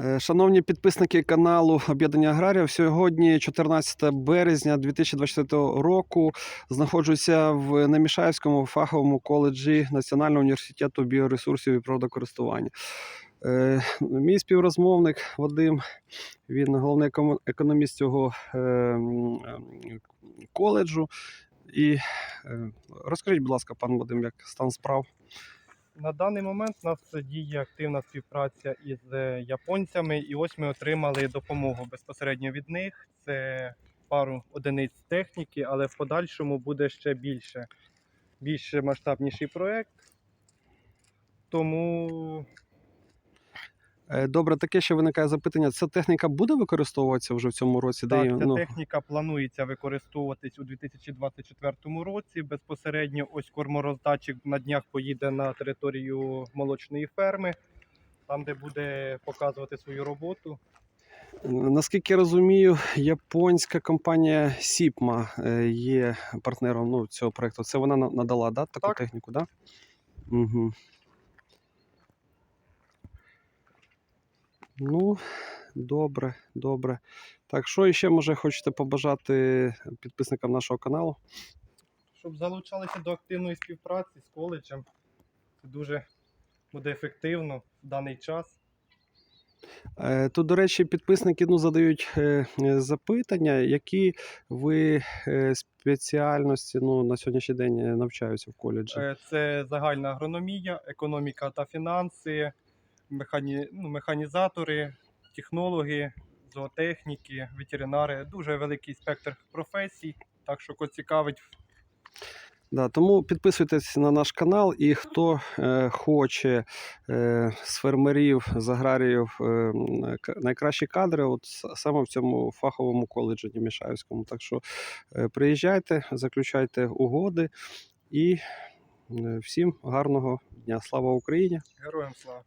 Е, Шановні підписники каналу Об'єднання Аграріїв, сьогодні, 14 березня 2024 року, знаходжуся в Немішаївському фаховому коледжі Національного університету біоресурсів і природокористування. Е, Мій співрозмовник Вадим, він головний економіст цього е, коледжу. І розкажіть, будь ласка, пан Вадим, як стан справ? На даний момент у нас діє активна співпраця із е, японцями, і ось ми отримали допомогу безпосередньо від них. Це пару одиниць техніки, але в подальшому буде ще більше, більш масштабніший проект. Тому Добре, таке ще виникає запитання. Ця техніка буде використовуватися вже в цьому році? так, її, ця ну, техніка планується використовуватись у 2024 році. Безпосередньо ось кормороздатчик на днях поїде на територію молочної ферми, там, де буде показувати свою роботу. Наскільки я розумію, японська компанія Сіпма е, є партнером ну, цього проекту. Це вона надала да, таку Так. техніку. Да? Угу. Ну, добре, добре. Так, що іще може хочете побажати підписникам нашого каналу? щоб залучалися до активної співпраці з коледжем. Це дуже буде ефективно в даний час. Е, Тут, до речі, підписники ну, задають е, е, запитання, які ви е, спеціальності ну, на сьогоднішній день е, навчаються в коледжі. Е, Це загальна агрономія, економіка та фінанси, механі... ну, механізатори, технологи, зоотехніки, ветеринари. Дуже великий спектр професій. Так що кого цікавить, Да, тому підписуйтесь на наш канал, і хто е, хоче е, з фермерів, з аграріїв е, найкращі кадри, от саме в цьому фаховому коледжі Німішаївському. Так що е, приїжджайте, заключайте угоди і е, всім гарного дня. Слава Україні! героям слава!